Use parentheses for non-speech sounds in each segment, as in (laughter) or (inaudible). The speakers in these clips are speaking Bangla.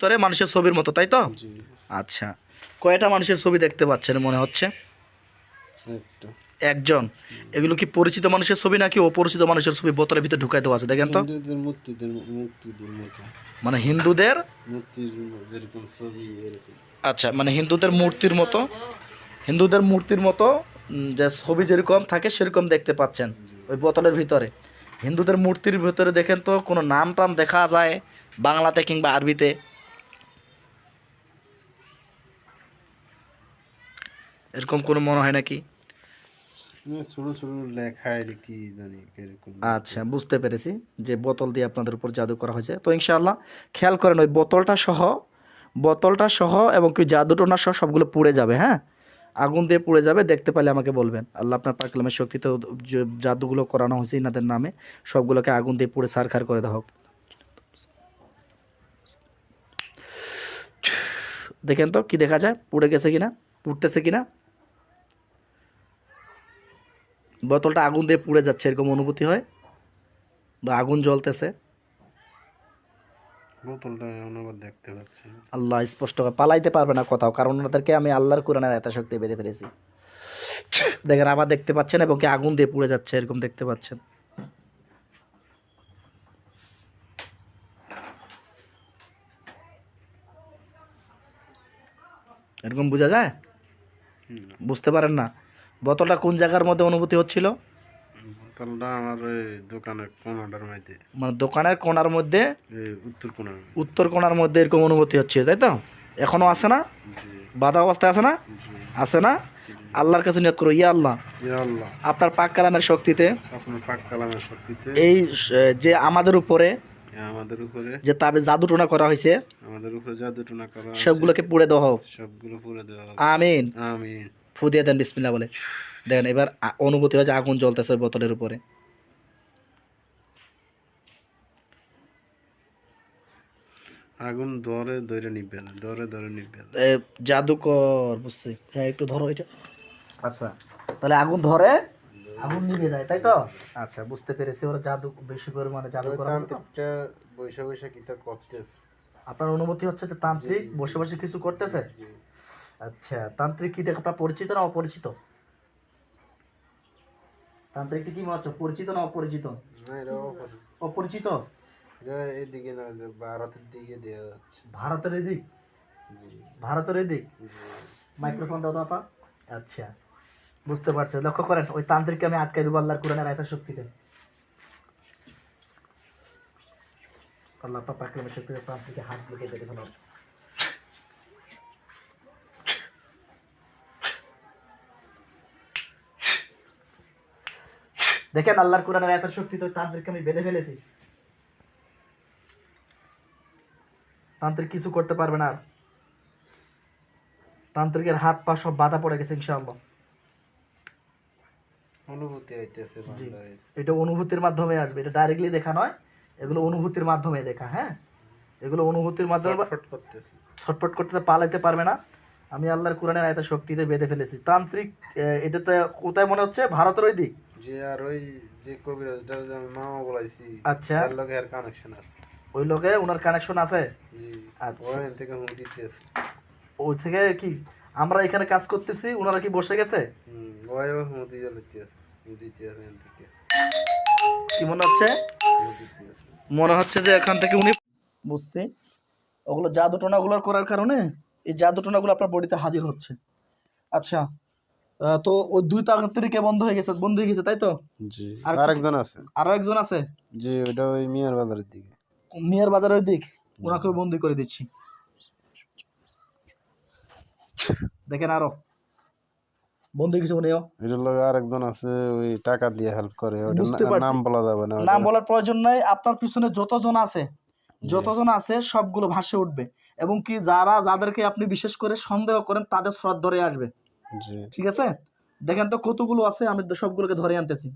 ভিতরে মানুষের ছবির মতো তাই তো? আচ্ছা। কয়টা মানুষের ছবি দেখতে পাচ্ছেন মনে হচ্ছে? একজন। এগুলো কি পরিচিত মানুষের ছবি নাকি অপরিচিত মানুষের ছবি বোতলের ভিতরে ঢুকাই দেওয়া আছে দেখেন তো? মানে হিন্দুদের? আচ্ছা মানে হিন্দুদের মূর্তির মতো? হিন্দুদের মূর্তির মতো যে ছবি যেরকম থাকে সেরকম দেখতে পাচ্ছেন ওই বোতলের ভিতরে। হিন্দুদের মূর্তির ভিতরে দেখেন তো কোনো নাম টাম দেখা যায় বাংলাতে কিংবা আরবিতে। এরকম কোনো মনে হয় নাকি? মানে ছোট ছোট লেখা কি জানি আচ্ছা বুঝতে পেরেছি যে বোতল দিয়ে আপনাদের উপর জাদু করা হয়েছে। তো ইনশাআল্লাহ খেয়াল করেন ওই বোতলটা সহ বোতলটা সহ এবং কি জাদুটোনা সহ সবগুলো পুড়ে যাবে হ্যাঁ? আগুন দিয়ে পুড়ে যাবে দেখতে পেলে আমাকে বলবেন। আল্লাহ আপনার পাকলামের শক্তিতে জাদুগুলো করানো হয়েছে ইনাদের নামে সবগুলোকে আগুন দিয়ে পুড়ে সারখার করে দেওয়া হোক। দেখেন তো কি দেখা যায় পুড়ে গেছে কিনা পুড়তেছে কিনা? বোতলটা আগুন দিয়ে পুড়ে যাচ্ছে এরকম অনুভূতি হয়? বা আগুন জ্বলতেছে? দেখতে পাচ্ছি আল্লাহ স্পষ্ট করে পালাইতে পারবে না কোথাও কারণ ওনাদেরকে আমি আল্লাহর কোরআনের এত শক্তি বেঁধে ফেলেছি। দেখেন আবার দেখতে পাচ্ছেন এবং কি আগুন দিয়ে পুড়ে যাচ্ছে এরকম দেখতে পাচ্ছেন। এরকম বোঝা যায়? বুঝতে পারেন না? বোতলটা কোন জায়গার মধ্যে অনুভূতি হচ্ছিল? বোতলটা আমার ওই দোকানের কোনাটার মধ্যে। মানে দোকানের কোণার মধ্যে? উত্তর কোনার মধ্যে। উত্তর কোণার মধ্যে এরকম অনুভূতি হচ্ছে তাই তো? এখনও আছে না? বাধা অবস্থায় আছে না? আছে না? আল্লাহর কাছে নিয়ত করো ইয়া আল্লাহ। আল্লাহ। আপনার পাক কালামের শক্তিতে? এই যে আমাদের উপরে আমাদের উপরে। যে তাবে জাদু টোনা করা হয়েছে আমাদের উপরে জাদু টুনা করা সবগুলোকে পুড়ে দেওয়া হোক। সবগুলো পুরে দেওয়া হবে আমিন। আমিন। ফু দিয়ে দেন বিসমিল্লা বলে। দেখেন এবার অনুভূতি হচ্ছে আগুন জ্বলতেছে বোতলের উপরে। আগুন ধরে ধরে নিবে না ধরে ধরে নিবে জাদুকর বুঝছি। হ্যাঁ একটু ধরো এটা। আচ্ছা। তাহলে আগুন ধরে আগুন নিভে যায় তাই তো? আচ্ছা। বুঝতে পেরেছি ওরা জাদু বেশি পরিমাণে জাদু করা বৈশা কিতা করতেছে? আপনার অনুমতি হচ্ছে যে তান্ত্রিক বসে বসে কিছু করতেছে? জি। আচ্ছা তান্ত্রিক কি দেখ আপনার পরিচিত না অপরিচিত তান্ত্রিকটি কি মনে পরিচিত না অপরিচিত অপরিচিত এদিকে না ভারতের দিকে দেওয়া যাচ্ছে ভারতের এদিক ভারতের এদিক মাইক্রোফোন দাও তো আপা আচ্ছা বুঝতে পারছি লক্ষ্য করেন ওই তান্ত্রিককে আমি আটকাই দেবো আল্লাহর কোরআনের আয়তার শক্তিতে আল্লাহ আপা পাকলামের শক্তিতে তান্ত্রিকে হাত লুকিয়ে দেখে ফেলো দেখেন আল্লাহর কোরআনের আয়তার শক্তিতে ওই তান্ত্রিককে আমি বেঁধে ফেলেছি। তান্ত্রিক কিছু করতে পারবে না আর। তান্ত্রিকের হাত পা সব বাধা পড়ে গেছে ইনশাআল্লাহ। অনুভূতি হইতেছে এটা অনুভূতির মাধ্যমে আসবে এটা ডাইরেক্টলি দেখা নয় এগুলো অনুভূতির মাধ্যমে দেখা হ্যাঁ? এগুলো অনুভূতির মাধ্যমে ছটফট করতেছে। ছটফট করতে পালাইতে পারবে না। আমি আল্লাহর কোরআনের আয়তা শক্তিতে বেঁধে ফেলেছি। তান্ত্রিক এটাতে কোথায় মনে হচ্ছে? ভারতের ওই দিক? যে আর ওই যে কবিরাজটা আমি মামা বলাইছি আচ্ছা। তার লগে আর কানেকশন আছে। ওই লোকে ওনার কানেকশন আছে? আচ্ছা। ওখান থেকে হুঁ দিতেছে। ওই থেকে কি আমরা এখানে কাজ করতেছি ওনারা কি বসে গেছে? হুম ওইও হুঁ দিয়ে লইতেছে দিতেছে এখান থেকে। কি মনে হচ্ছে? মনে হচ্ছে যে এখান থেকে উনি বুঝছি। ওগুলো জাদু টোনাগুলো করার কারণে এই জাদু টোনাগুলো আপনার বডিতে হাজির হচ্ছে। আচ্ছা তো ওই দুই তান্ত্রিকে বন্ধ হয়ে গেছে? বন্ধ হয়ে গেছে তাই তো? জি আর আরেকজন আছে। আরও একজন আছে? জি ওটা ওই মিয়ার বাজারের দিকে। মিয়ার বাজারের দিক? ওনাকেও বন্দি করে দিচ্ছি। দেখেন আরও। বন্দি কিছু উনিও এটার লগে আরেকজন আছে ওই টাকা দিয়ে হেল্প করে। ওটা। নাম বলা যাবে না নাম বলার প্রয়োজন নাই। আপনার পিছনে যতজন আছে যতজন আছে সবগুলো ভাসে উঠবে। এবং কি যারা যাদেরকে আপনি বিশেষ করে সন্দেহ করেন তাদের স্রোত ধরে আসবে। ঠিক আছে? দেখেন তো কতগুলো আছে আমি সবগুলোকে ধরে আনতেছি।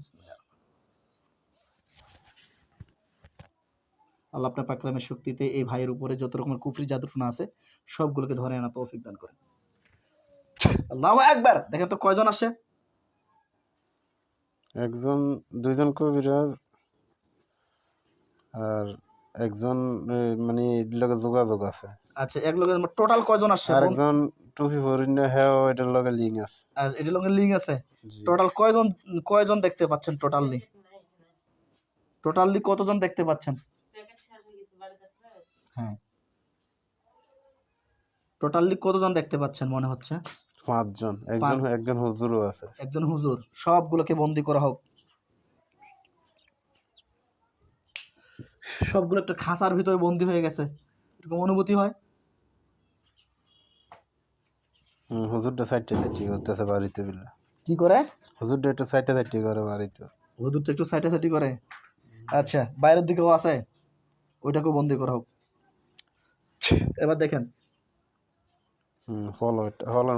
আল্লাহ আপনার পাকলামের শক্তিতে এই ভাইয়ের উপরে যত রকমের কুফরি জাদুটনা আছে সবগুলোকে ধরে আনা তৌফিক দান করেন। আল্লাহ একবার দেখেন তো কয়জন আসে? একজন দুইজন কবিরাজ আর একজন মানে এটার লগে যোগাযোগ আছে। আচ্ছা এক লগে টোটাল কয়জন আসছে আর একজন টুপি পরিন্য হ্যাঁ এটার লগে লিঙ্ক আছে। আর এটার লগে লিঙ্ক আছে? টোটাল কয়জন কয়জন দেখতে পাচ্ছেন টোটালি টোটালি কতজন দেখতে পাচ্ছেন? হ্যাঁ। টোটালি কতজন দেখতে পাচ্ছেন মনে হচ্ছে? পাঁচজন। একজন একজন হুজুরও আছে। একজন হুজুর। সবগুলোকে বন্দি করা হোক। সবগুলো একটা খাঁচার ভিতরে বন্দি হয়ে গেছে। এরকম অনুভূতি হয়। হুজুরটা সাইডে সাইডে করতেছে বাড়িতে কি করে? হুজুরটা একটু সাইডে সাইডে করে বাড়িতে। হুজুরটা একটু করে? আচ্ছা বাইরের দিকেও আছে। ওইটাকেও বন্দি করা হোক। এবার দেখেন।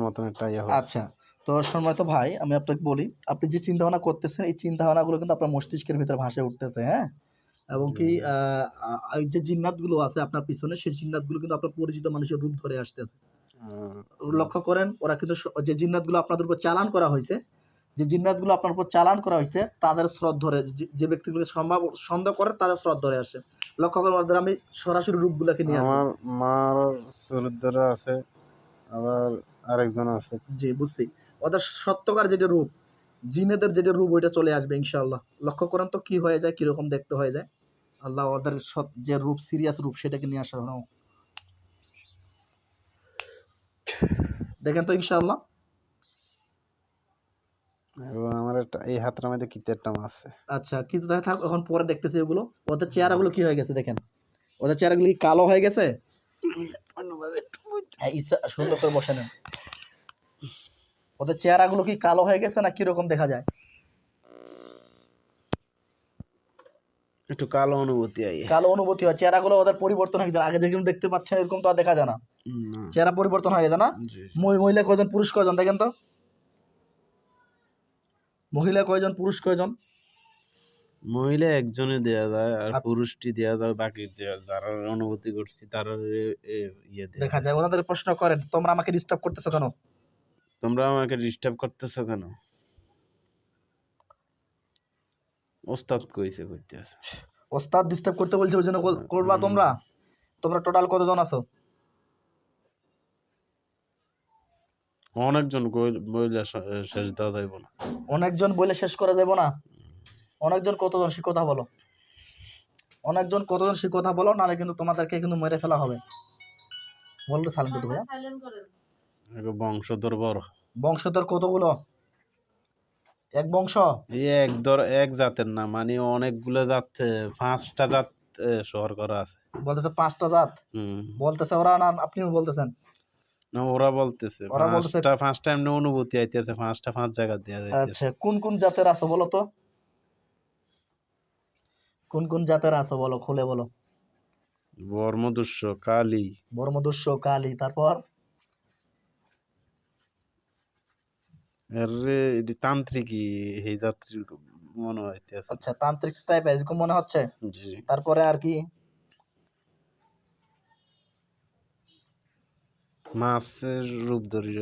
মতন একটা ইয়ে আচ্ছা তো সম্মানিত ভাই আমি আপনাকে বলি আপনি যে চিন্তা ভাবনা করতেছেন এই চিন্তা ভাবনাগুলো কিন্তু আপনার মস্তিষ্কের ভিতরে ভাসে উঠতেছে হ্যাঁ? এবং কি যে জিন্নাতগুলো আছে আপনার পিছনে সেই জিন্নাতগুলো কিন্তু আপনার পরিচিত মানুষের রূপ ধরে আসতেছে। লক্ষ্য করেন ওরা কিন্তু যে জিন্নাতগুলো আপনাদের উপর চালান করা হয়েছে যে জিন্নাতগুলো আপনার উপর চালান করা হয়েছে তাদের স্রোত ধরে যে- ব্যক্তিগুলোকে সম্ভব সন্দেহ করে তাদের স্রোত ধরে আসে। লক্ষ্য করেন ওদের আমি সরাসরি রূপ রূপগুলোকে নিয়ে আমার মার চরিত্র আছে আবার আরেকজন আছে। জি বুঝছি। ওদের সত্যকার যেটা রূপ জিনেদের যেটা রূপ ওইটা চলে আসবে ইনশাআল্লাহ। লক্ষ্য করেন তো কি হয়ে যায় কীরকম দেখতে হয়ে যায়। আল্লাহ ওদের সব যে রূপ সিরিয়াস রূপ সেটাকে নিয়ে আসা হলো দেখেন তো ইনশাআল্লাহ। এবং আমার একটা এই হাতটার মধ্যে কিতে একটা মাছ আছে। আচ্ছা কিন্তু দেখা থাক এখন পরে দেখতেছি ওগুলো ওদের চেহারাগুলো কি হয়ে গেছে দেখেন। ওদের চেহারাগুলো কি কালো হয়ে গেছে? হ্যাঁ, ইচ্ছা সুন্দর করে বসে নেন। ওদের চেহারাগুলো কি কালো হয়ে গেছে না কীরকম দেখা যায়? একটু কালো অনুভূতি আই কালো অনুভূতি হয়। চেহারাগুলো ওদের পরিবর্তন হয়ে আগে যেরকম দেখতে পাচ্ছেন এরকম তো আর দেখা যায় না। চেহারা পরিবর্তন হয়ে গেছে না? মহিলা কয়জন পুরুষ কয়জন দেখেন তো। মহিলা কয়জন পুরুষ কয়জন? মহিলা একজনে দেয়া যায় আর পুরুষটি দেয়া যায়। বাকি যারা অনুভূতি করছি তারা ইয়ে দেখা যায়। ওনাদের প্রশ্ন করেন তোমরা আমাকে ডিস্টার্ব করতেছো কেন? তোমরা আমাকে ডিস্টার্ব করতেছো কেন? ওস্তাদ কইছে কইতে আছে। ওস্তাদ ডিস্টার্ব করতে বলছে ওই জন্য কর- করবা তোমরা? তোমরা টোটাল কতজন আছো? অনেকজন কই- বইলে শেষ দেওয়া যাইব না। অনেকজন বলে শেষ করে দেবো না? অনেকজন কতজন সে কথা বলো? অনেকজন কতজন সে কথা বলো নাহলে কিন্তু তোমাদেরকে কিন্তু মেরে ফেলা হবে। সালেন কিন্তু ভাইয়া। বংশধর বড়। বংশধর কতগুলো? এক বংশ? এই এক দর এক জাতের না মানে অনেকগুলো জাত পাঁচটা জাত শহর করা আছে। বলতেছে পাঁচটা জাত? হুম। বলতেছে ওরা না আপনি বলতেছেন? না ওরা বলতেছে ওরা বলতেছে- পাঁচটা পাঁচটা এমনি অনুভূতি আইতেছে পাঁচটা পাঁচ জায়গা দেওয়া যাইতেছে। আচ্ছা কোন কোন জাতের আছো বলো তো? কোন কোন জাতের আছো বলো খুলে বলো। বর্মদুষ্য কালী। বর্মদস্য কালী তারপর? এর এটি তান্ত্রিকই এই যাত্রীর মনে হইতেছে। আচ্ছা তান্ত্রিক টাইপের এরকম মনে হচ্ছে? জি। তারপরে আর কি? মাছের রূপ ধরে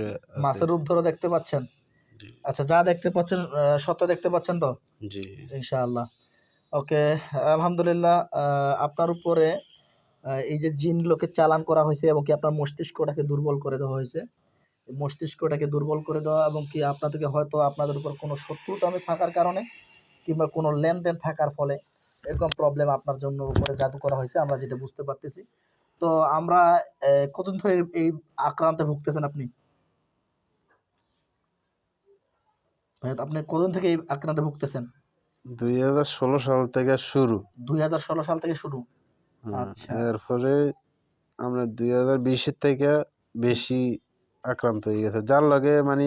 মাছের রূপ ধরে দেখতে পাচ্ছেন? আচ্ছা যা দেখতে পাচ্ছেন সত্য দেখতে পাচ্ছেন তো? জি। ইনশাআল্লাহ। ওকে আলহামদুলিল্লাহ আপনার উপরে এই যে জিনগুলোকে চালান করা হয়েছে এবং কি আপনার মস্তিষ্কটাকে দুর্বল করে দেওয়া হয়েছে মস্তিষ্কটাকে দুর্বল করে দেওয়া এবং কি আপনাদেরকে হয়তো আপনাদের উপর কোনো শত্রুতা আমি থাকার কারণে কিংবা কোনো লেনদেন থাকার ফলে এরকম প্রবলেম আপনার জন্য উপরে জাদু করা হয়েছে আমরা যেটা বুঝতে পারতেছি। তো আমরা কতদিন ধরে এই- আক্রান্তে ভুগতেছেন আপনি? আপনি কতদিন থেকে এই আক্রান্তে ভুগতেছেন? দুই হাজার ষোলো সাল থেকে শুরু। দুই হাজার ষোলো সাল থেকে শুরু? আচ্ছা। এরপরে আমরা দুই হাজার বিশের থেকে বেশি আক্রান্ত হয়ে গেছে। যার লগে মানে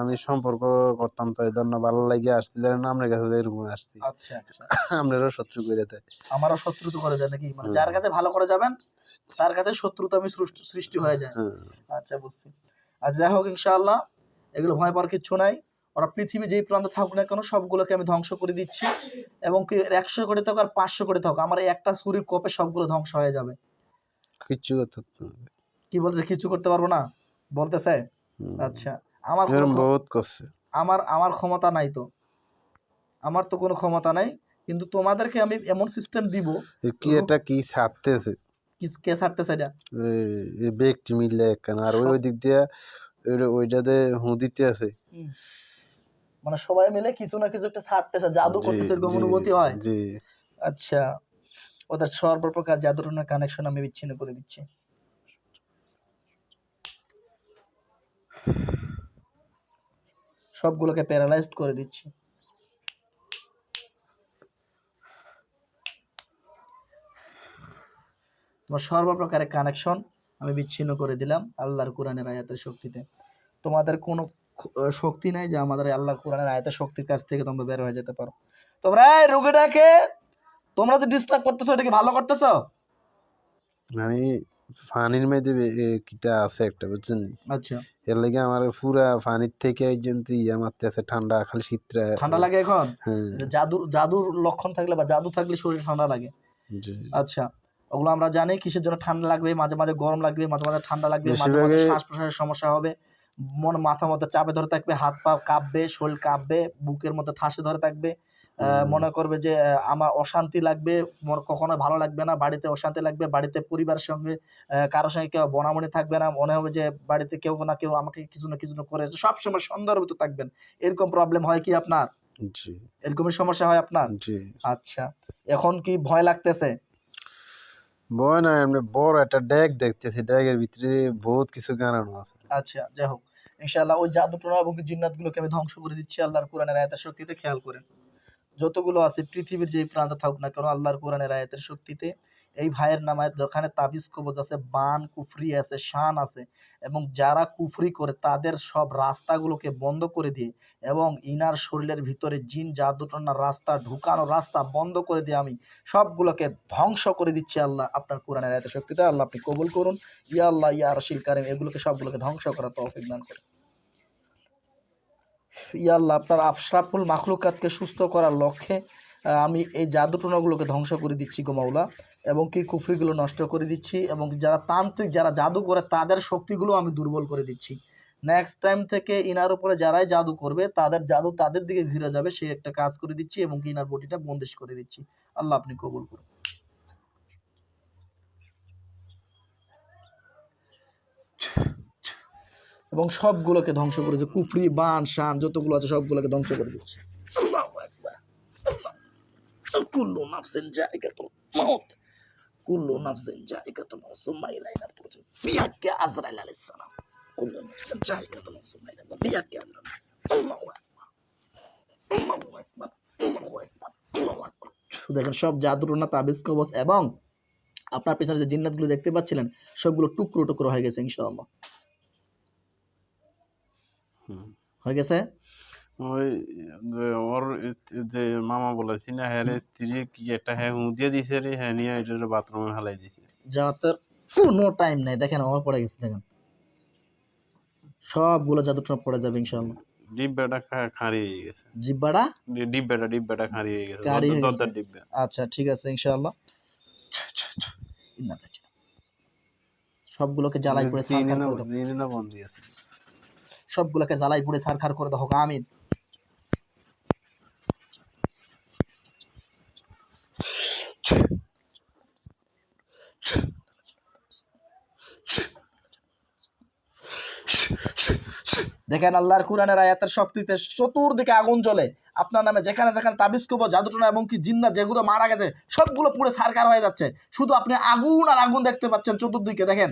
আমি সম্পর্ক করতাম তো এই ধরনের ভালো লাগে আসতে জানি না আপনার কাছে এরকম আসছি। আচ্ছা আচ্ছা। (laughs) আপনারও শত্রু করে দেয়। আমারও শত্রুতা করে যায় নাকি? মানে যার কাছে ভালো করে যাবেন তার কাছে শত্রুতা আমি সৃষ্টি- হয়ে যায়। আচ্ছা বুঝছি। আর যাই হোক ইনশাআল্লাহ এগুলো ভয় পাওয়ার কিচ্ছু নাই। ওরা পৃথিবী যেই প্রান্তে থাকুক না কেন সবগুলোকে আমি ধ্বংস করে দিচ্ছি। এবং কি একশো করে থাকুক আর পাঁচশো করে থাকুক আমার এই একটা ছুরির কপে সবগুলো ধ্বংস হয়ে যাবে। কিচ্ছু করতে কি বলতেছে কিছু করতে পারব না? বলতেছে। আচ্ছা আমার বহুত করছে। আমার আমার ক্ষমতা নাই তো। আমার তো কোনো ক্ষমতা নাই কিন্তু তোমাদেরকে আমি এমন সিস্টেম দিব কি এটা কি ছাড়তেছে? কি কে ছাড়তেছে এটা? এই ব্যক্তি মিললে কেন আর ওই দিক দিয়ে ওই- ওইটাতে হু দিতে আছে। মানে সবাই মিলে কিছু না কিছু একটা ছাড়তেছে জাদু করতেছে এরকম অনুভূতি হয়। জি। আচ্ছা ওদের সর্বপ্রকার জাদুটনার কানেকশন আমি বিচ্ছিন্ন করে দিচ্ছি। সবগুলোকে প্যারালাইজড করে দিচ্ছি। তোমার সর্বপ্রকারের কানেকশন আমি বিচ্ছিন্ন করে দিলাম আল্লাহর কোরআনের আয়াতের শক্তিতে। তোমাদের কোনো শক্তি নাই যে আমাদের এই আল্লাহর কোরআনের আয়াতের শক্তির কাছ থেকে তোমরা বের হয়ে যেতে পারো। তোমরা, এই রোগীটাকে তোমরা যে ডিস্টার্ব করতেছো, এটা কি ভালো করতেছো? মানে পানির মধ্যে কিটা আছে একটা বুঝছেন আচ্ছা। এর লাগে আমার পুরা পানির থেকে এই জন্য ইয়া মারতে আছে ঠান্ডা খালি শীতটা। ঠান্ডা লাগে এখন? হ্যাঁ। এটা জাদুর জাদুর লক্ষণ থাকলে বা জাদু থাকলে শরীর ঠান্ডা লাগে। জি। আচ্ছা ওগুলো আমরা জানি কিসের জন্য ঠান্ডা লাগবে মাঝে মাঝে গরম লাগবে মাঝে মাঝে ঠান্ডা লাগবে মাঝে মাঝে শ্বাস প্রশ্বাসের সমস্যা হবে মন মাথা মধ্যে চাপে ধরে থাকবে হাত পা কাঁপবে শরীর কাঁপবে বুকের মধ্যে ঠাসে ধরে থাকবে। মনে করবে যে আমার অশান্তি লাগবে মোর কখনো ভালো লাগবে না বাড়িতে অশান্তি লাগবে বাড়িতে পরিবারের সঙ্গে কারোর সঙ্গে কেউ বনামনি থাকবে না মনে হবে যে বাড়িতে কেউ না কেউ আমাকে কিছু না কিছু না করে সবসময় ভিতর থাকবেন। এরকম প্রবলেম হয় কি আপনার? জি। এরকমই সমস্যা হয় আপনার? জি। আচ্ছা। এখন কি ভয় লাগতেছে? বয় না এমনি বড় একটা ড্যাগ দেখতেছি ড্যাগের ভিতরে বহুত কিছু গানানো আছে। আচ্ছা যাই হোক। ইনশাআল্লাহ ওই জাদুটোনা এবং জিন্নাতগুলোকে আমি ধ্বংস করে দিচ্ছি আল্লাহর কোরআনের আয়াতের শক্তিতে খেয়াল করেন। যতগুলো আছে, পৃথিবীর যে প্রান্তে থাকুক না কেন, আল্লাহর কোরআনের আয়াতের শক্তিতে এই ভাইয়ের নামে যেখানে তাবিজ কবজ আছে, বান, কুফরি আছে, শান আছে, এবং যারা কুফরি করে তাদের সব রাস্তাগুলোকে বন্ধ করে দিয়ে এবং ইনার শরীরের ভিতরে জিন জাদুটনার রাস্তা, ঢুকানো রাস্তা বন্ধ করে দিয়ে আমি সবগুলোকে ধ্বংস করে দিচ্ছি আল্লাহ আপনার কোরআনের আয়াতের শক্তিতে। আল্লাহ আপনি কবুল করুন। ইয়া আল্লাহ, ইয়া রশিল কারিম, এগুলোকে সবগুলোকে ধ্বংস করার তৌফিক দান করুন। ইয়া আল্লাহ, আপনার আশরাফুল মাখলুকাতকে সুস্থ করার লক্ষ্যে আমি এই জাদুটনাগুলোকে ধ্বংস করে দিচ্ছি গো মাওলা, এবং কি কুফরিগুলো নষ্ট করে দিচ্ছি, এবং যারা তান্ত্রিক, যারা জাদু করে, তাদের শক্তিগুলো আমি দুর্বল করে দিচ্ছি। নেক্সট টাইম থেকে ইনার উপরে যারাই জাদু করবে, তাদের জাদু তাদের দিকে ঘিরে যাবে, সেই একটা কাজ করে দিচ্ছি, এবং ইনার বডিটা বন্দিশ করে দিচ্ছি। আল্লাহ আপনি কবুল করুন। এবং সবগুলোকে ধ্বংস করেছে কুফরি, বান, শান, যতগুলো আছে সবগুলোকে ধ্বংস করে দিচ্ছে। দেখেন, সব জাদুটনা তাবিজ কবজ এবং আপনার পেছনে যে জিন্নাতগুলো দেখতে পাচ্ছিলেন, সবগুলো টুকরো টুকরো হয়ে গেছে, ইনশাআল্লাহ। হুম। হয়ে গেছে? ওই ওর যে মামা বলেছি না হ্যাঁ স্ত্রী কি একটা হ্যাঁ হু দিয়ে দিছে রে হ্যাঁ নিয়ে এটা বাথরুমে ফেলাই দিছে। জাতের কোনো টাইম নেই দেখেন আমার পড়ে গেছে দেখেন। সবগুলো জাদুটনা পড়ে যাবে ইনশাআল্লাহ। ডিব্বাটা হয়ে গেছে। জিব্বাটা ডিব্বাটা ডিব্বাটা হয়ে গেছে। ডিব্বা। আচ্ছা ঠিক আছে ইনশাআল্লাহ। সবগুলোকে জ্বালাই করে দাও। সবগুলোকে জ্বালাই পড়ে ছারখার করে দাও আমিন। দেখেন আল্লাহর কোরআনের আয়াতের শক্তিতে চতুর্দিকে আগুন জ্বলে। আপনার নামে যেখানে যেখানে তাবিজ কবো জাদুটনা এবং কি জিন্না যেগুলো মারা গেছে, সবগুলো পুরো সারকার হয়ে যাচ্ছে। শুধু আপনি আগুন আর আগুন দেখতে পাচ্ছেন চতুর্দিকে, দেখেন।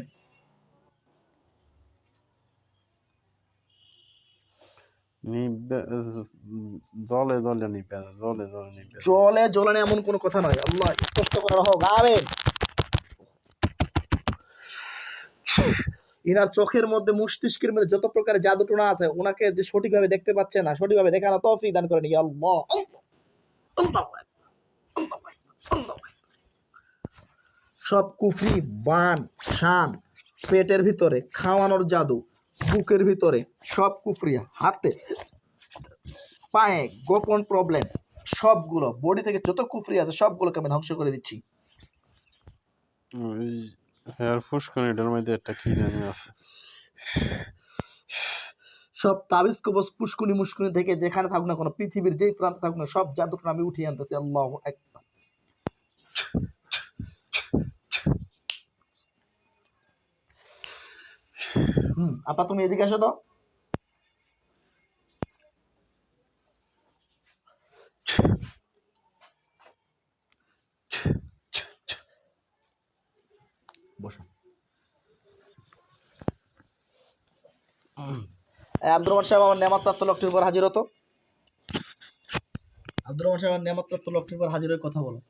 জলে জলে নিবে জলে জলে নিবে জলে জ্বলে এমন কোনো কথা নয়। আল্লাহ, স্পষ্ট করে হোক আমেন ইনার চোখের মধ্যে মস্তিষ্কের মধ্যে যত প্রকারের জাদুটোনা আছে, ওনাকে যে সঠিকভাবে দেখতে পাচ্ছে না, সঠিকভাবে দেখানো তৌফিক দান করেন। ইয়া আল্লাহ। সব কুফরি, বান, শান, পেটের ভিতরে খাওয়ানোর জাদু বুকের ভিতরে সব কুফরি হাতে পায়ে গোপন প্রবলেম সবগুলো বডি থেকে যত কুফরি আছে সবগুলোকে আমি ধ্বংস করে দিচ্ছি। ওই হেয়ার ফুসকুনিটার মধ্যে একটা কি জানি আছে। সব তাবিজ কবজ পুষ্কুনি মুস্কুনি থেকে যেখানে থাকুক না কোনো পৃথিবীর যেই প্রান্তে থাকুক না সব জাদুটা আমি উঠিয়ে আনতেছি আল্লাহ একবার আপা, তুমি এদিকে আসো তো। আব্দুর রহমান সাহেব, আমার নেমাতপ্রাপ্ত লোকটির উপর হাজির হতো। আব্দুর রহমান সাহেব, আমার নেমাতপ্রাপ্ত লোকটির উপর হাজির হয়ে কথা বলো।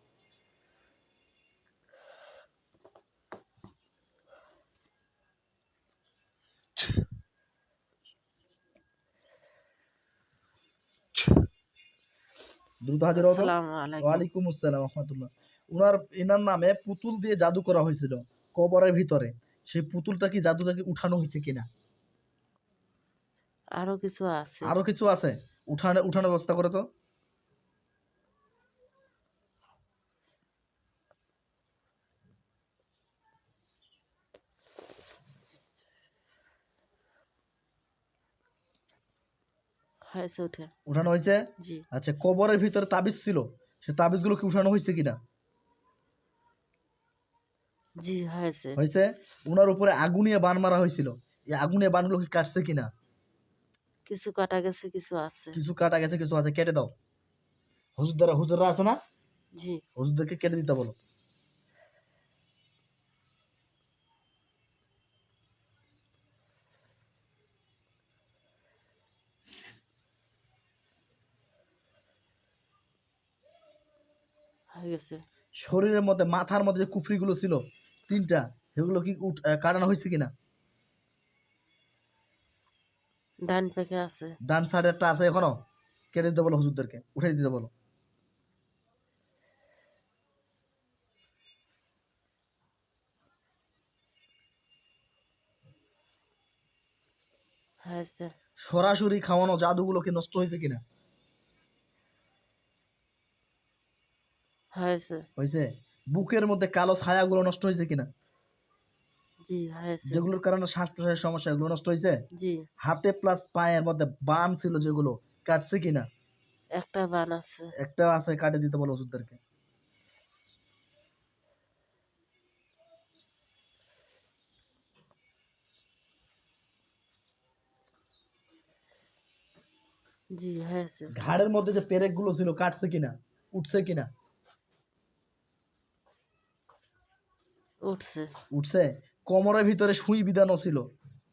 দ্রুত হাজির হতো ওয়ালাইকুম আসসালাম রহমতুল্লাহ। উনার এনার নামে পুতুল দিয়ে জাদু করা হয়েছিল কবরের ভিতরে। সেই পুতুলটা কি জাদু থেকে উঠানো হয়েছে কিনা? আরও কিছু আছে। আরও কিছু আছে? উঠানে উঠানোর ব্যবস্থা করে তো। হয়েছে উঠে। উঠানো হয়েছে? জি। আচ্ছা কবরের ভিতরে তাবিজ ছিল সে তাবিজগুলো কি উঠানো হয়েছে কিনা? জি হয়েছে। হয়েছে? উনার উপরে আগুনিয়ে বান মারা হয়েছিল। এই আগুনিয়ে বানগুলো কি কাটছে কিনা? কিছু কাটা গেছে কিছু আছে। কিছু কাটা গেছে কিছু আছে কেটে দাও। হুজুরদারা হুজুররা আছে না? জি। হুজুরদেরকে কেটে দিতে বলো হয়ে গেছে শরীরের মধ্যে মাথার মধ্যে যে কুফরিগুলো ছিল তিনটা সেগুলো কি কাটানো হয়েছে কিনা? ডান পেকে আছে। ডান সাইডে একটা আছে এখনও? কেটে দিতে বলো হুজুরদেরকে উঠে দিতে বলো। সরাসরি খাওয়ানো জাদুগুলো কি নষ্ট হয়েছে কিনা? হয়েছে। হয়েছে? বুকের মধ্যে কালো ছায়াগুলো নষ্ট হয়েছে কিনা? জি হয়েছে। যেগুলোর কারণে শ্বাস প্রশ্বাসের সমস্যা এগুলো নষ্ট হয়েছে? জি। হাতে প্লাস পায়ের মধ্যে বান ছিল যেগুলো কাটছে কিনা? একটা বান আছে। একটা আছে কাটে দিতে বলো ওষুধদেরকে। জি হয়েছে। ঘাড়ের মধ্যে যে পেরেকগুলো ছিল কাটছে কিনা? উঠছে কিনা? উঠছে। উঠছে? কোমরের ভিতরে সুই বিধানো ছিল।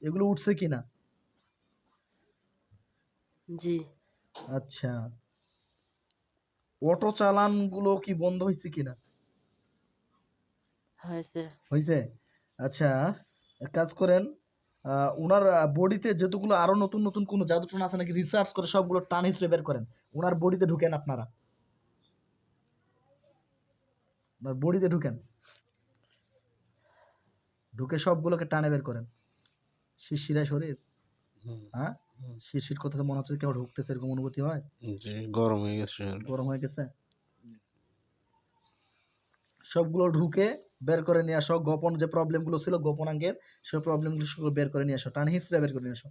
এগুলো উঠছে কিনা? জি। আচ্ছা। অটো চালানগুলো কি বন্ধ হয়েছে কিনা? হয়েছে। হয়েছে? আচ্ছা এক কাজ করেন ওনার বডিতে যেগুলো আরও নতুন নতুন কোনো জাদু টান আছে নাকি রিসার্চ করে সবগুলো টান হিসেবে বের করেন। ওনার বডিতে ঢুকেন আপনারা। ওনার বডিতে ঢুকেন। ঢুকে সবগুলোকে টানে বের করেন। শিরশিরায় শরীর? হ্যাঁ। শিরশির করতেছে মনে হচ্ছে কেউ ঢুকতেছে এরকম অনুভূতি হয়? গরম হয়ে গেছে। গরম হয়ে গেছে? সবগুলো ঢুকে বের করে নিয়ে আসো। গোপন যে প্রবলেমগুলো ছিল গোপনাঙ্গের সেই প্রবলেমগুলো সবগুলো বের করে নিয়ে আসো। টান হিসড়ে বের করে নিয়ে আসো।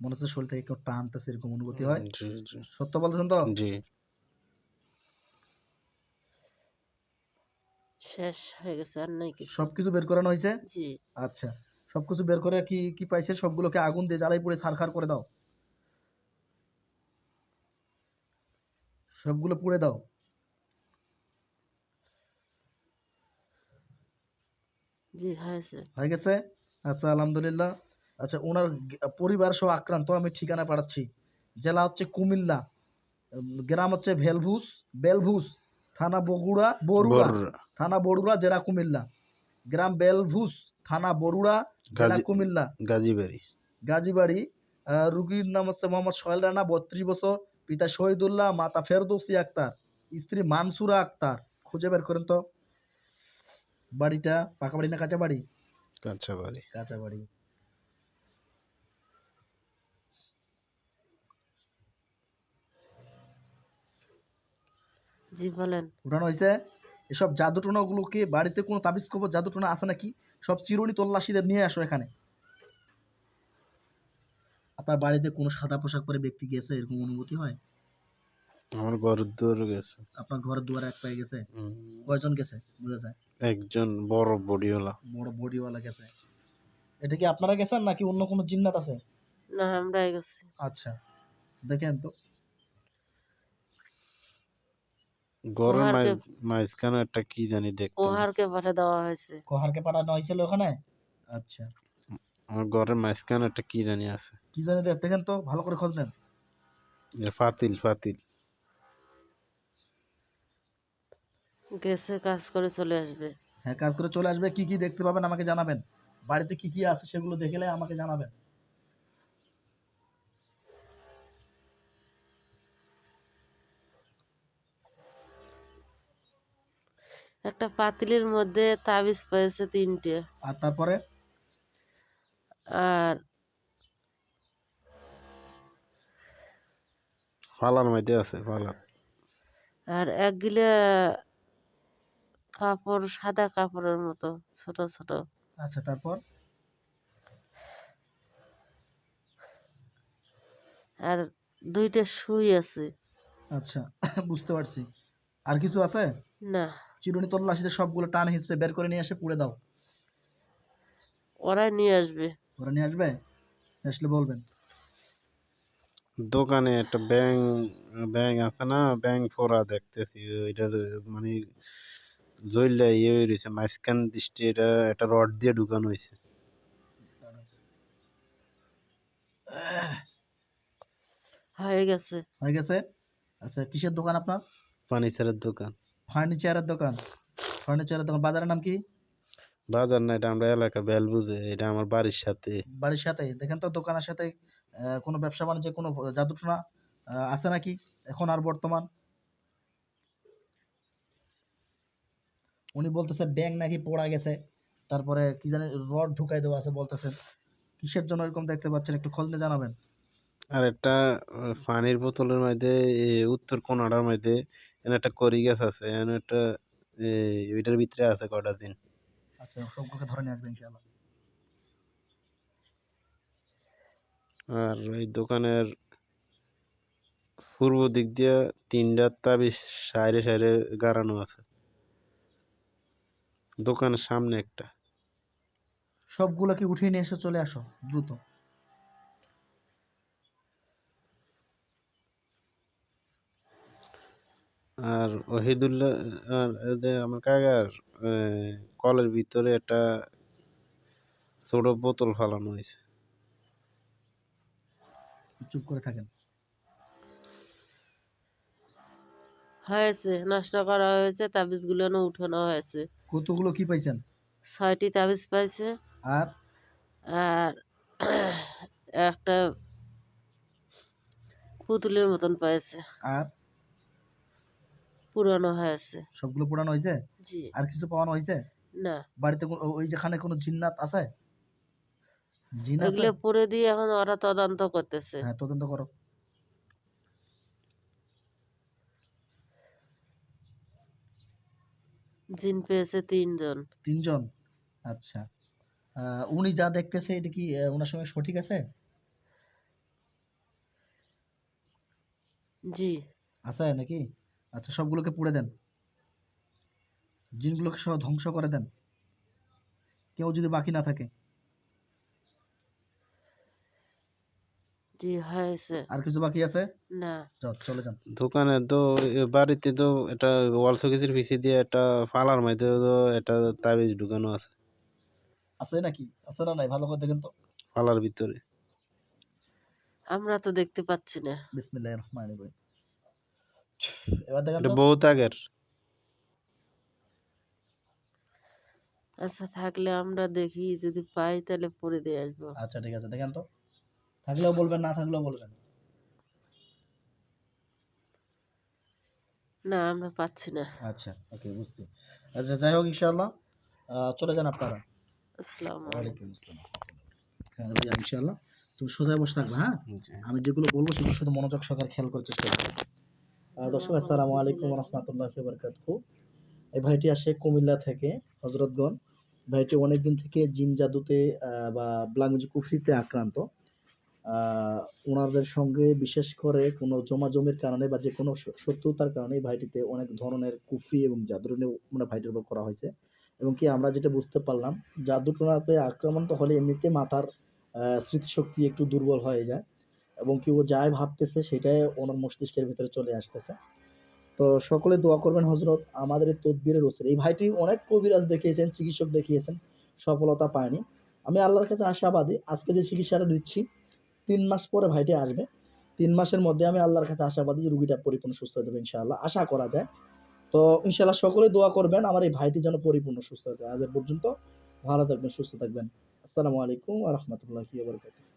মনে হচ্ছে শরীর থেকে কেউ টানতেছে এরকম অনুভূতি হয়? সত্য বলতেছেন তো? জি। শেষ হয়ে গেছে আর নাই কিছু। সবকিছু বের করানো হয়েছে? জি। আচ্ছা সবকিছু বের করে কি কি পাইছে? সবগুলোকে আগুন দিয়ে জ্বালাই পুড়ে ছারখার করে দাও। সবগুলো পুড়ে দাও। জি হয়েছে। হয়ে গেছে? আচ্ছা আলহামদুলিল্লাহ। আচ্ছা ওনার পরিবার সহ আক্রান্ত আমি ঠিকানা পাঠাচ্ছি। জেলা হচ্ছে কুমিল্লা গ্রাম হচ্ছে ভেলভুস বেলভুস থানা বগুড়া বরুড়া। থানা বড়ুড়া জেলা কুমিল্লা। গ্রাম বেলভুস থানা বরুড়া জেলা কুমিল্লা। গাজীবাড়ি। গাজীবাড়ি রুগীর নাম হচ্ছে মোহাম্মদ সোহেল রানা বত্রিশ বছর পিতা শহীদুল্লাহ মাতা ফেরদৌসি আক্তার স্ত্রী মানসুরা আক্তার। খুঁজে বের করেন তো। বাড়িটা পাকা বাড়ি না কাঁচা বাড়ি? কাঁচাবাড়ি কাঁচা বাড়ি। জি বলেন। উঠানো হয়েছে? এসব জাদুটোনাগুলোকে বাড়িতে কোনো তাবিজ কবর জাদুটোনা আছে নাকি? সব চিরুনি তল্লাশিদের নিয়ে আসো এখানে। আপনার বাড়িতে কোনো সাদা পোশাক পরে ব্যক্তি গেছে এরকম অনুভূতি হয়? আমার ঘরের দূর গেছে। আপনার ঘরের দুয়ারে এক পায়ে গেছে? কয়জন গেছে বোঝা যায়? একজন বড় বডিওয়ালা। বড় বডিওয়ালা গেছে। এটা কি আপনারা গেছেন নাকি অন্য কোনো জিন্নাত আছে? না আমরাই গেছি। আচ্ছা। দেখেন তো। ঘরের ওহারকে মাঝ- মাঝখানে একটা কি জানি দেখতে ওহারকে পাঠিয়ে দেওয়া হয়েছে। কোহারকে পাঠানো হয়েছিল ওখানে? আচ্ছা। আমার ঘরের মাঝখানে একটা কি জানি আছে। কি জানি দেখ- দেখেন তো ভালো করে খোঁজ নেন। এ ফাতিল ফাতিল। গেছে কাজ করে চলে আসবে। হ্যাঁ কাজ করে চলে আসবে। কি কি দেখতে পাবেন আমাকে জানাবেন। বাড়িতে কি কি আছে সেগুলো দেখলে আমাকে জানাবেন। একটা পাতিলের মধ্যে তাবিজ পেয়েছে তিনটে। আর তারপরে? আর ফালার মধ্যে আছে ফালার আর এক গিলে কাপড় সাদা কাপড়ের মতো ছোট ছোট। আচ্ছা তারপর? আর দুইটা সুই আছে। আচ্ছা (coughs) বুঝতে পারছি। আর কিছু আছে? না। চিরুনি তল্লাশিতে সবগুলো টান হিসেবে বের করে নিয়ে এসে পুড়ে দাও। ওরাই নিয়ে আসবে। ওরা নিয়ে আসবে? আসলে বলবেন। দোকানে একটা ব্যাং ব্যাং আছে না ব্যাং ফোরা দেখতেছি। ওইটা মানে জইলা ইয়ে হয়ে রয়েছে মাঝখান দৃষ্টি এটা একটা রড দিয়ে ঢুকানো হয়েছে। হয়ে গেছে। হয়ে গেছে? আচ্ছা কিসের দোকান আপনার? ফার্নিচারের দোকান। ফার্নিচারের দোকান। ফার্নিচারের দোকান। বাজারের নাম কি? বাজার না এটা আমরা এলাকা বেল বুঝে এটা আমার বাড়ির সাথে। বাড়ির সাথে। দেখেন তো দোকানের সাথে কোনো ব্যবসা বাণিজ্যে কোনো জাদুটনা আছে নাকি? এখন আর বর্তমান? উনি বলতেছে ব্যাংক নাকি পড়া গেছে। তারপরে কি জানি রড ঢুকাই দেওয়া আছে বলতেছেন কিসের জন্য এরকম দেখতে পাচ্ছেন? একটু খোঁজ নিয়ে জানাবেন। আর একটা পানির বোতলের মধ্যে উত্তর কোনাটার মধ্যে এখানে একটা করি গাছ আছে এখানে একটা ওইটার ভিতরে আছে কটা দিন। আচ্ছা সবগুলোকে ধরে নিয়ে আসবেন ইনশাআল্লাহ। আর এই দোকানের পূর্ব দিক দিয়ে তিনটা তাবিজ সাইরে সাইরে গাড়ানো আছে। দোকানের সামনে একটা। সবগুলোকে উঠিয়ে নিয়ে এসে চলে আসো দ্রুত। আর ওহিদুল্লাহ আর যে আমার কাকার কলের ভিতরে একটা ছোট বোতল ফালানো হয়েছে। চুপ করে থাকেন। হয়েছে নষ্ট করা হয়েছে তাবিজগুলো উঠানো হয়েছে। কতগুলো কি পাইছেন? ছয়টি তাবিজ পাইছে। আর? আর একটা পুতুলের মতন পাইছে। আর? পুরানো হয়েছে সবগুলো পোড়ানো হয়েছে? জি। আর কিছু পাওয়ানো হয়েছে? না। বাড়িতে ওই যেখানে কোনো জিন্নাত আছে? এগুলো পরে দিয়ে এখন ওরা তদন্ত করতেছে। হ্যাঁ তদন্ত করো। জিন পেয়েছে তিনজন। তিনজন? আচ্ছা। উনি যা দেখতেছে এটা কি ওনার সঙ্গে সঠিক আছে? জি। আছে নাকি? আচ্ছা সবগুলোকে পুড়ে দেন। জিনগুলোকে সব ধ্বংস করে দেন। কেউ যদি বাকি না থাকে। জি হয়েছে। আর কিছু বাকি আছে? না। চলে যান। দোকানে তো বাড়িতে তো এটা ওয়াল শোকেসের পিছিয়ে দিয়ে একটা ফালার মধ্যে তো একটা তাবিজ ঢুকানো আছে। আছে নাকি? আছে না নাই? ভালো করে দেখেন তো। ফালার ভিতরে। আমরা তো দেখতে পাচ্ছি না। বিসমিল্লাহির রহমানির রহিম। এবার দেখেন তো। বহুত আগের। আচ্ছা থাকলে আমরা দেখি যদি পাই তাহলে পরে দিয়ে আসব। আচ্ছা ঠিক আছে দেখেন তো। থাকলেও বলবেন না থাকলেও বলবেন। না আমরা পাচ্ছি না। আচ্ছা ওকে বুঝছি। আচ্ছা যাই হোক ইনশাআল্লাহ। আহ, চলে যান আপনারা। আসসালামু আলাইকুম। আসসালাম। হ্যাঁ ভাইয়া ইনশাআল্লাহ। তুমি সোজা বসে থাকবে হ্যাঁ? আমি যেগুলো বলব সেগুলো শুধু মনোযোগ সহকারে খেয়াল করার চেষ্টা করবে। দর্শক, আসসালামু আলাইকুম রহমতুল্লাহ বারকাতহু এই ভাইটি আসে কুমিল্লা থেকে, হজরতগঞ্জ। ভাইটি অনেকদিন থেকে জিন জাদুতে বা ম্যাজিক কুফরিতে আক্রান্ত। ওনাদের সঙ্গে বিশেষ করে কোনো জমাজমির কারণে বা যে কোনো শত্রুতার কারণে ভাইটিতে অনেক ধরনের কুফরি এবং জাদুটনে মানে ভাইটির উপর করা হয়েছে। এবং কি আমরা যেটা বুঝতে পারলাম, জাদুটোনাতে আক্রমণ তো হলে এমনিতে মাথার স্মৃতিশক্তি একটু দুর্বল হয়ে যায়। এবং কি ও যাই ভাবতেছে, সেটাই ওনার মস্তিষ্কের ভিতরে চলে আসতেছে। তো সকলে দোয়া করবেন হজরত আমাদের তদবিরের ওসির এই ভাইটি অনেক কবিরাজ দেখিয়েছেন, চিকিৎসক দেখিয়েছেন, সফলতা পায়নি। আমি আল্লাহর কাছে আশাবাদী, আজকে যে চিকিৎসাটা দিচ্ছি, তিন মাস পরে ভাইটি আসবে। তিন মাসের মধ্যে আমি আল্লাহর কাছে আশাবাদী যে রুগীটা পরিপূর্ণ সুস্থ হয়ে যাবে, ইনশাআল্লাহ। আশা করা যায়। তো ইনশাআল্লাহ সকলে দোয়া করবেন, আমার এই ভাইটি যেন পরিপূর্ণ সুস্থ হয়ে যায়। আজ পর্যন্ত ভালো থাকবেন, সুস্থ থাকবেন। আসসালামু আলাইকুম আ রহমতুল্লাহি